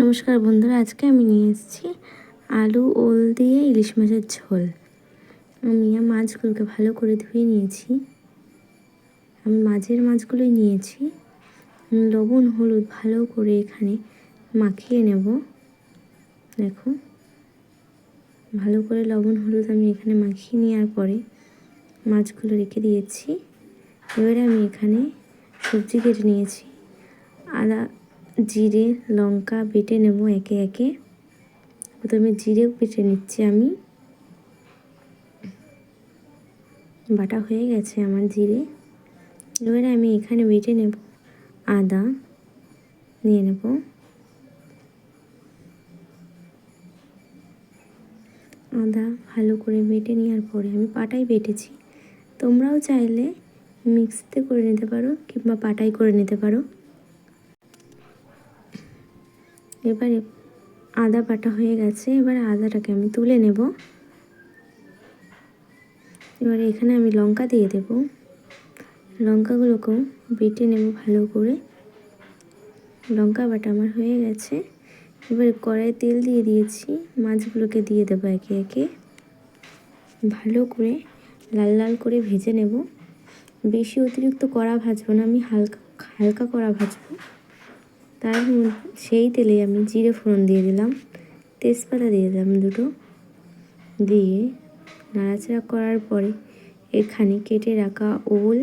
নমস্কার বন্ধুরা, আজকে আমি নিয়ে এসেছি আলু, ওল দিয়ে ইলিশ মাছের ঝোল। আমি মাছগুলোকে ভালো করে ধুয়ে নিয়েছি। আমি মাছের মাছগুলোই নিয়েছি। লবণ, হলুদ ভালো করে এখানে মাখিয়ে নেব। দেখো, ভালো করে লবণ, হলুদ আমি এখানে মাখিয়ে নেওয়ার পরে মাছগুলো রেখে দিয়েছি। এবারে আমি এখানে সবজি কেটে নিয়েছি। আদা জিরে, লঙ্কা বেটে নেব একে একে। প্রথমে জিরেও বেটে নিচ্ছি আমি। বাটা হয়ে গেছে আমার জিরে। এবারে আমি এখানে বেটে নেব আদা। নিয়ে নেব। আদা ভালো করে বেটে নেওয়ার পরে আমি পাটাই বেটেছি। তোমরাও চাইলে মিক্সিতে করে নিতে পারো কিংবা পাটাই করে নিতে পারো। এবারে আদা বাটা হয়ে গেছে, এবারে আদাটাকে আমি তুলে নেব। এবারে এখানে আমি লঙ্কা দিয়ে দেব। লঙ্কাগুলোকেও বেটে নেব ভালো করে। লঙ্কা বাটা আমার হয়ে গেছে। এবারে কড়াই তেল দিয়ে দিয়েছি, মাছগুলোকে দিয়ে দেবো একে একে। ভালো করে লাল লাল করে ভেজে নেব। বেশি অতিরিক্ত কড়া ভাজবো না, আমি হালকা হালকা কড়া ভাজবো। তার সেই তেলে আমি জিরে ফোড়ন দিয়ে দিলাম। তেজপাতা দিয়ে দিলাম দুটো। দিয়ে নাড়াচাড়া করার পরে এখানে কেটে রাখা ওল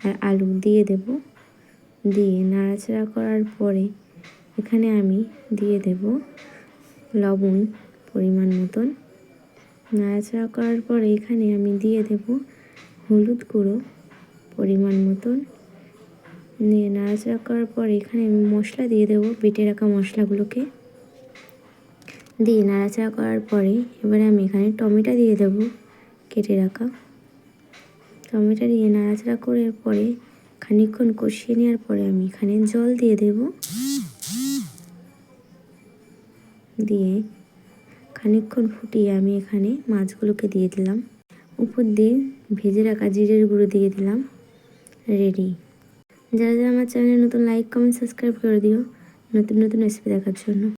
আর আলু দিয়ে দেব। দিয়ে নাড়াচাড়া করার পরে এখানে আমি দিয়ে দেব লবণ পরিমাণ মতন। নাড়াচাড়া করার পরে এখানে আমি দিয়ে দেব হলুদ গুঁড়ো পরিমাণ মতন। নিয়ে নাড়াচাড়া করার পর এখানে আমি মশলা দিয়ে দেবো, বেটে রাখা মশলাগুলোকে। দিয়ে নাড়াচাড়া করার পরে এবারে আমি এখানে টমেটো দিয়ে দেবো, কেটে রাখা। টমেটো দিয়ে নাড়াচাড়া করার পরে খানিকক্ষণ কষিয়ে নেওয়ার পরে আমি এখানে জল দিয়ে দেব। দিয়ে খানিকক্ষণ ফুটিয়ে আমি এখানে মাছগুলোকে দিয়ে দিলাম। উপর দিয়ে ভেজে রাখা জিরের গুঁড়ো দিয়ে দিলাম। রেডি। যারা যারা আমার চ্যানেলে নতুন লাইক কমেন্ট সাবস্ক্রাইব করে দিও। নতুন নতুন রেসিপি দেখার জন্য।